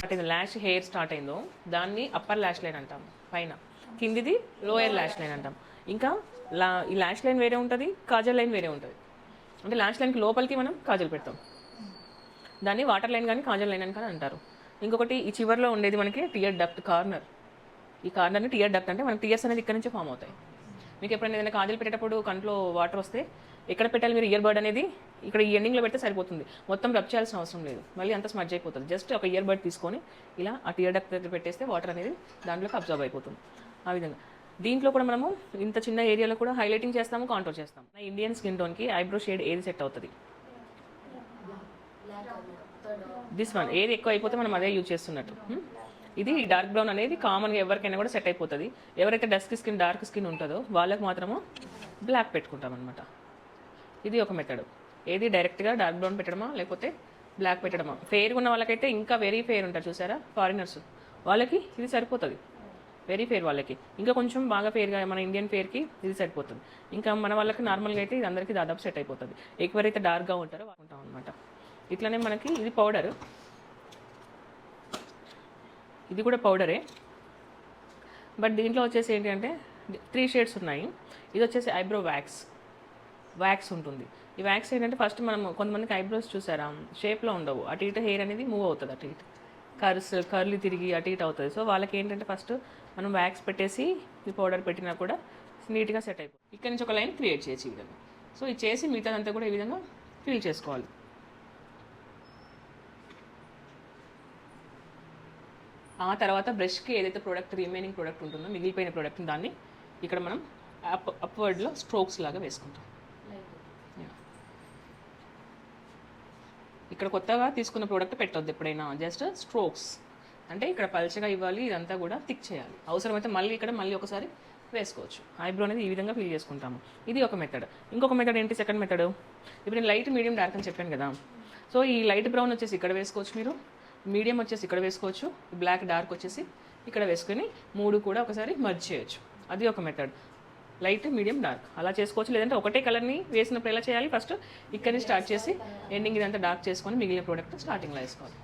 Start అయిందో lash hair start అయిందో దాన్ని అప్పర్ ల్యాష్ లైన్ అంటాం పైన. కిందిది లోయర్ ల్యాష్ లైన్ అంటాం. ఇంకా లా ఈ ల్యాష్ లైన్ వేరే ఉంటుంది కాజల్ లైన్ వేరే ఉంటుంది. అంటే ల్యాష్ లైన్కి లోపలికి మనం కాజల్ పెడతాం. దాన్ని వాటర్ లైన్ కానీ కాజల్ లైన్ అని కానీ అంటారు. ఇంకొకటి ఈ చివర్లో ఉండేది మనకి టియర్ డక్ట్ కార్నర్ ఈ కార్నర్ని టియర్ డక్ట్ అంటే మనకి టియర్స్ అనేది ఇక్కడ నుంచి ఫామ్ అవుతాయి. మీకు ఎప్పుడైనా ఏదైనా కాజల్ పెట్టేటప్పుడు కంట్లో వాటర్ వస్తే ఎక్కడ పెట్టాలి మీరు ఇయర్ బర్డ్ అనేది? ఇక్కడ ఈ ఎండింగ్లో పెడితే సరిపోతుంది. మొత్తం రబ్ చేయాల్సిన అవసరం లేదు. మళ్ళీ అంత స్మర్జ్ అయిపోతుంది. జస్ట్ ఒక ఇయర్ బర్డ్ తీసుకొని ఇలా ఆ టీయర్ డక్ దగ్గర పెట్టేస్తే వాటర్ అనేది దాంట్లోకి అబ్జర్వ్ అయిపోతుంది. ఆ విధంగా. దీంట్లో కూడా మనము ఇంత చిన్న ఏరియాలో కూడా హైలైటింగ్ చేస్తాము కాంట్రోల్ చేస్తాము. నా ఇండియన్ స్కిన్ టోన్కి ఐబ్రో షేడ్ ఏది సెట్ అవుతుంది? దిస్ వన్ ఏది ఎక్కువ అయిపోతే మనం అదే యూజ్ చేస్తున్నట్టు. Hmm? ఇది డార్క్ బ్రౌన్ అనేది కామన్గా ఎవరికైనా కూడా సెట్ అయిపోతుంది. ఎవరైతే డస్క్ స్కిన్ డార్క్ స్కిన్ ఉంటుందో వాళ్ళకి మాత్రము బ్లాక్ పెట్టుకుంటాం అనమాట ఇది ఒక మెథడ్ ఏది డైరెక్ట్గా డార్క్ బ్రౌన్ పెట్టడమా లేకపోతే బ్లాక్ పెట్టడమా? ఫెయిర్గా ఉన్న వాళ్ళకైతే ఇంకా వెరీ ఫెయిర్ ఉంటారు చూసారా? ఫారినర్స్ వాళ్ళకి ఇది సరిపోతుంది. వెరీ ఫెయిర్ వాళ్ళకి. ఇంకా కొంచెం బాగా ఫెయిర్గా మన ఇండియన్ ఫెయిర్కి ఇది సరిపోతుంది. ఇంకా మన వాళ్ళకి నార్మల్గా అయితే ఇది అందరికీ దాదాపు సెట్ అయిపోతుంది. ఎవరైతే డార్క్గా ఉంటారో వాడుకుంటాం అనమాట ఇట్లానే మనకి ఇది పౌడర్ ఇది కూడా పౌడరే బట్ దీంట్లో వచ్చేసి ఏంటంటే త్రీ షేడ్స్ ఉన్నాయి. ఇది వచ్చేసి ఐబ్రో వ్యాక్స్ వ్యాక్స్ ఉంటుంది. ఈ వ్యాక్స్ ఏంటంటే ఫస్ట్ మనం కొంతమందికి ఐబ్రోస్ చూసారా? షేప్లో ఉండవు. అటు ఇటు హెయిర్ అనేది మూవ్ అవుతుంది అటు ఇటు. కర్స్ కర్లీ తిరిగి అటు ఇటు అవుతుంది. సో వాళ్ళకి ఏంటంటే ఫస్ట్ మనం వ్యాక్స్ పెట్టేసి ఈ పౌడర్ పెట్టినా కూడా నీట్గా సెట్ అయిపోతుంది. ఇక్కడ నుంచి ఒక లైన్ క్రియేట్ చేసి ఈ విధంగా సో ఇది చేసి మిగతాదంతా కూడా ఈ విధంగా ఫిల్ చేసుకోవాలి. ఆ తర్వాత బ్రష్కి ఏదైతే ప్రోడక్ట్ రిమైనింగ్ ప్రోడక్ట్ ఉంటుందో మిగిలిపోయిన ప్రోడక్ట్ దాన్ని ఇక్కడ మనం అప్ అప్వర్డ్లో స్ట్రోక్స్ లాగా వేసుకుంటాం. ఇక్కడ కొత్తగా తీసుకున్న ప్రోడక్ట్ పెట్టొద్దు ఎప్పుడైనా. జస్ట్ స్ట్రోక్స్ అంటే ఇక్కడ పల్చగా ఇవ్వాలి ఇదంతా కూడా థిక్ చేయాలి. అవసరమైతే మళ్ళీ ఇక్కడ మళ్ళీ ఒకసారి వేసుకోవచ్చు. ఐబ్రో అనేది ఈ విధంగా ఫిల్ చేసుకుంటాము. ఇది ఒక మెథడ్ ఇంకొక మెథడ్ ఏంటి? సెకండ్ మెథడ్ ఇప్పుడు నేను లైట్ మీడియం డార్క్ అని చెప్పాను కదా. సో ఈ లైట్ బ్రౌన్ వచ్చేసి ఇక్కడ వేసుకోవచ్చు మీరు. మీడియం వచ్చేసి ఇక్కడ వేసుకోవచ్చు. బ్లాక్ డార్క్ వచ్చేసి ఇక్కడ వేసుకొని మూడు కూడా ఒకసారి మర్జ్ చేయొచ్చు. అది ఒక మెథడ్ లైట్ మీడియం డార్క్. అలా చేసుకోవచ్చు. లేదంటే ఒకటే కలర్ని వేసినప్పుడు ఎలా చేయాలి? ఫస్ట్ ఇక్కడి నుంచి స్టార్ట్ చేసి ఎండింగ్ ఇదంతా డార్క్ చేసుకొని మిగిలిన ప్రోడక్ట్ స్టార్టింగ్లో వేసుకోవాలి.